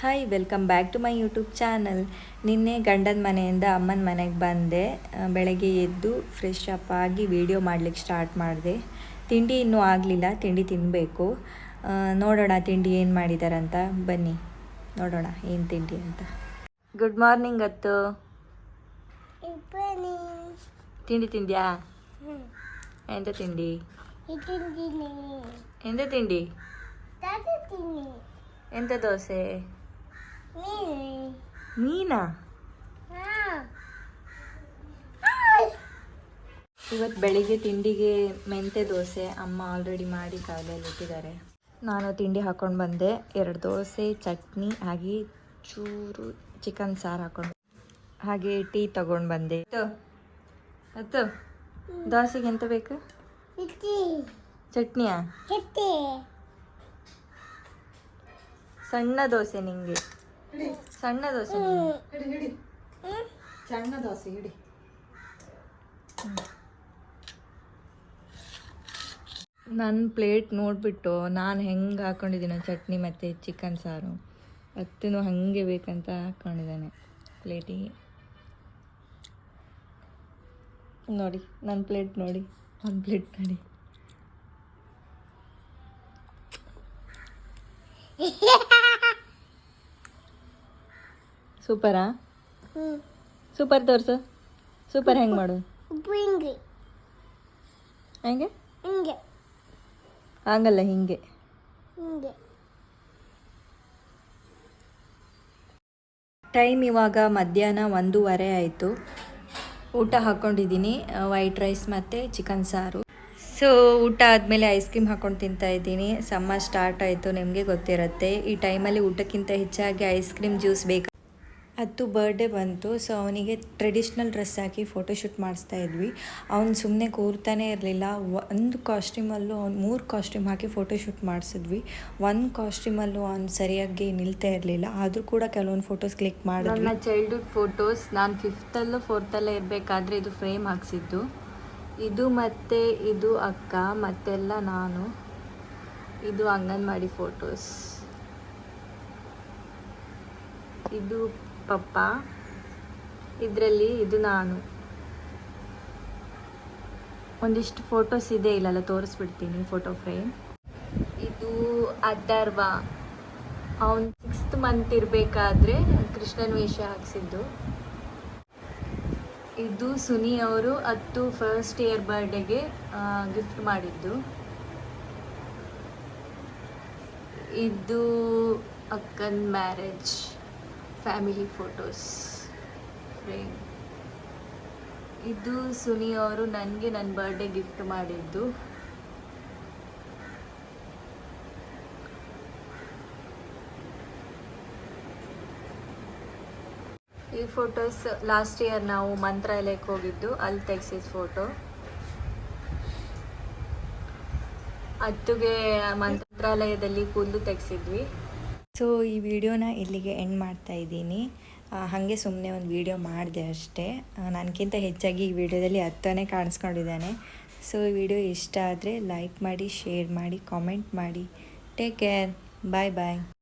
Hi welcome back to my YouTube channel ನಿನ್ನೆ ಗಂಡನ ಮನೆಯಿಂದ ಅಮ್ಮನ ಮನೆಗೆ ಬಂದೆ. ಬೆಳಗ್ಗೆ ಎದ್ದು ಫ್ರೆಶ್ ಅಪ್ ಆಗಿ ವೀಡಿಯೋ ಮಾಡ್ಲಿಕ್ಕೆ ಸ್ಟಾರ್ಟ್ ಮಾಡಿದೆ. ತಿಂಡಿ ಇನ್ನೂ ಆಗಲಿಲ್ಲ ತಿಂಡಿ ತಿನ್ನಬೇಕು ನೋಡೋಣ ತಿಂಡಿ ಏನು ಮಾಡಿದಾರಂತ. ಬನ್ನಿ ನೋಡೋಣ ಏನು ತಿಂಡಿ ಅಂತ. ಗುಡ್ ಮಾರ್ನಿಂಗ್ ಅತ್ತು. ತಿಂಡಿ ತಿಂದ್ಯಾ? ಎಂತ ತಿಂಡಿ? ಎಂತ ತಿಂಡಿ? ಎಂತ ದೋಸೆ? ಮೀನಾ ಹಾಂ ಇವತ್ತು ಬೆಳಿಗ್ಗೆ ತಿಂಡಿಗೆ ಮೆಂತೆ ದೋಸೆ ಅಮ್ಮ ಆಲ್ರೆಡಿ ಮಾಡಿ ಕಾಲೇಲಿ ಇಟ್ಟಿದ್ದಾರೆ. ನಾನು ತಿಂಡಿ ಹಾಕೊಂಡು ಬಂದೆ. ಎರಡು ದೋಸೆ ಚಟ್ನಿ ಹಾಗೆ ಚೂರು ಚಿಕನ್ ಸಾರು ಹಾಕೊಂಡು ಹಾಗೆ ಟೀ ತಗೊಂಡು ಬಂದೆ. ಅತ್ತು ದೋಸೆಗೆ ಎಂತ ಬೇಕು? ಚಟ್ನಿಯಾ? ಸಣ್ಣ ದೋಸೆ ನಿಂಗೆ. ಸಣ್ಣ ದೋಸೆ. ಸಣ್ಣ ದೋಸೆ ಹಿಡಿ. ನನ್ನ ಪ್ಲೇಟ್ ನೋಡಿಬಿಟ್ಟು ನಾನು ಹೆಂಗೆ ಹಾಕ್ಕೊಂಡಿದ್ದೀನಿ ಚಟ್ನಿ ಮತ್ತು ಚಿಕನ್ ಸಾರು. ಅತ್ತೂ ಹಾಗೆ ಬೇಕಂತ ಹಾಕ್ಕೊಂಡಿದ್ದಾನೆ ಪ್ಲೇಟಿಗೆ ನೋಡಿ ನನ್ನ ಪ್ಲೇಟ್ ನೋಡಿ. ಒಂದು ಪ್ಲೇಟ್ ನೋಡಿ. ಸೂಪರಾ ಸೂಪರ್ ತೋರ್ಸು. ಸೂಪರ್ ಹೆಂಗೆ ಮಾಡು? ಹಿಂಗೆ. ಹೆಂಗೆ? ಹಿಂಗೆ. ಹಂಗಲ್ಲ ಹಿಂಗೆ. ಹಿಂಗೆ. ಟೈಮ್ ಇವಾಗ ಮಧ್ಯಾಹ್ನ ಒಂದೂವರೆ ಆಯಿತು. ಊಟ ಹಾಕ್ಕೊಂಡಿದ್ದೀನಿ ವೈಟ್ ರೈಸ್ ಮತ್ತು ಚಿಕನ್ ಸಾರು. ಸೊ ಊಟ ಆದಮೇಲೆ ಐಸ್ ಕ್ರೀಮ್ ಹಾಕ್ಕೊಂಡು ತಿಂತಾ ಇದ್ದೀನಿ. ಸಮ್ಮರ್ ಸ್ಟಾರ್ಟ್ ಆಯಿತು ನಿಮಗೆ ಗೊತ್ತಿರುತ್ತೆ. ಈ ಟೈಮಲ್ಲಿ ಊಟಕ್ಕಿಂತ ಹೆಚ್ಚಾಗಿ ಐಸ್ ಕ್ರೀಮ್ ಜ್ಯೂಸ್ ಬೇಕು ಹತ್ತು ಬರ್ಡೇ ಬಂತು ಸೊ ಅವನಿಗೆ ಟ್ರೆಡಿಷ್ನಲ್ ಡ್ರೆಸ್ ಹಾಕಿ ಫೋಟೋಶೂಟ್ ಮಾಡಿಸ್ತಾ ಇದ್ವಿ. ಅವ್ನು ಸುಮ್ಮನೆ ಕೂರ್ತಾನೆ ಇರಲಿಲ್ಲ. ಒಂದು ಕಾಸ್ಟ್ಯೂಮಲ್ಲೂ ಅವ್ನು ಮೂರು ಕಾಸ್ಟ್ಯೂಮ್ ಹಾಕಿ ಫೋಟೋಶೂಟ್ ಮಾಡಿಸಿದ್ವಿ. ಒಂದು ಕಾಸ್ಟ್ಯೂಮಲ್ಲೂ ಅವ್ನು ಸರಿಯಾಗಿ ನಿಲ್ತಾ ಇರಲಿಲ್ಲ. ಆದರೂ ಕೂಡ ಕೆಲವೊಂದು ಫೋಟೋಸ್ ಕ್ಲಿಕ್ ಮಾಡಿದ್ವಿ. ನನ್ನ ಚೈಲ್ಡ್ಹುಡ್ ಫೋಟೋಸ್ ನಾನು ಫಿಫ್ತಲ್ಲೂ ಫೋರ್ತಲ್ಲೇ ಇರಬೇಕಾದ್ರೆ ಇದು ಫ್ರೇಮ್ ಹಾಕ್ಸಿದ್ದು. ಇದು ಮತ್ತು ಇದು ಅಕ್ಕ, ಮತ್ತೆಲ್ಲ ನಾನು. ಇದು ಅಂಗನವಾಡಿ ಫೋಟೋಸ್ ಇದು ಪಪ್ಪ. ಇದರಲ್ಲಿ ಇದು ನಾನು. ಒಂದಿಷ್ಟು ಫೋಟೋಸ್ ಇದೆ, ಇಲ್ಲಲ್ಲ ತೋರಿಸ್ಬಿಡ್ತೀನಿ ಫೋಟೋ ಫ್ರೇಮ್. ಇದು ಅಥರ್ವ ಅವನು ಸಿಕ್ಸ್ತ್ ಮಂತ್ ಇರಬೇಕಾದ್ರೆ ಕೃಷ್ಣನ್ ವೇಷ ಹಾಕ್ಸಿದ್ದು. ಇದು ಸುನಿ ಅವರು ಹತ್ತು ಫಸ್ಟ್ ಇಯರ್ ಬರ್ಡೇಗೆ ಗಿಫ್ಟ್ ಮಾಡಿದ್ದು. ಇದು ಅಕ್ಕನ ಮ್ಯಾರೇಜ್ ಫ್ಯಾಮಿಲಿ ಫೋಟೋಸ್ ಫ್ರೇಮ್ ಇದು ಸುನಿ ಅವರು ನನಗೆ ನನ್ನ ಬರ್ಡೇ ಗಿಫ್ಟ್ ಮಾಡಿದ್ದು. ಈ ಫೋಟೋಸ್ ಲಾಸ್ಟ್ ಇಯರ್ ನಾವು ಮಂತ್ರಾಲಯಕ್ಕೆ ಹೋಗಿದ್ದು. ಅಲ್ಲಿ ತೆಗ್ಸಿದ ಫೋಟೋ ಹತ್ತುಗೆ ಮಂತ್ರಾಲಯದಲ್ಲಿ ಕೂದಲು ತೆಗ್ಸಿದ್ವಿ. ಸೊ ಈ ವಿಡಿಯೋನ ಇಲ್ಲಿಗೆ ಎಂಡ್ ಮಾಡ್ತಾ ಇದ್ದೀನಿ. ಹಾಗೆ ಸುಮ್ಮನೆ ಒಂದು ವಿಡಿಯೋ ಮಾಡಿದೆ ಅಷ್ಟೇ. ನನಗಿಂತ ಹೆಚ್ಚಾಗಿ ಈ ವಿಡಿಯೋದಲ್ಲಿ ಹತ್ತನೇ ಕಾಣಿಸ್ಕೊಂಡಿದ್ದಾನೆ. ಸೊ ಈ ವಿಡಿಯೋ ಇಷ್ಟ ಆದರೆ ಲೈಕ್ ಮಾಡಿ ಶೇರ್ ಮಾಡಿ ಕಾಮೆಂಟ್ ಮಾಡಿ. ಟೇಕ್ ಕೇರ್ ಬಾಯ್ ಬಾಯ್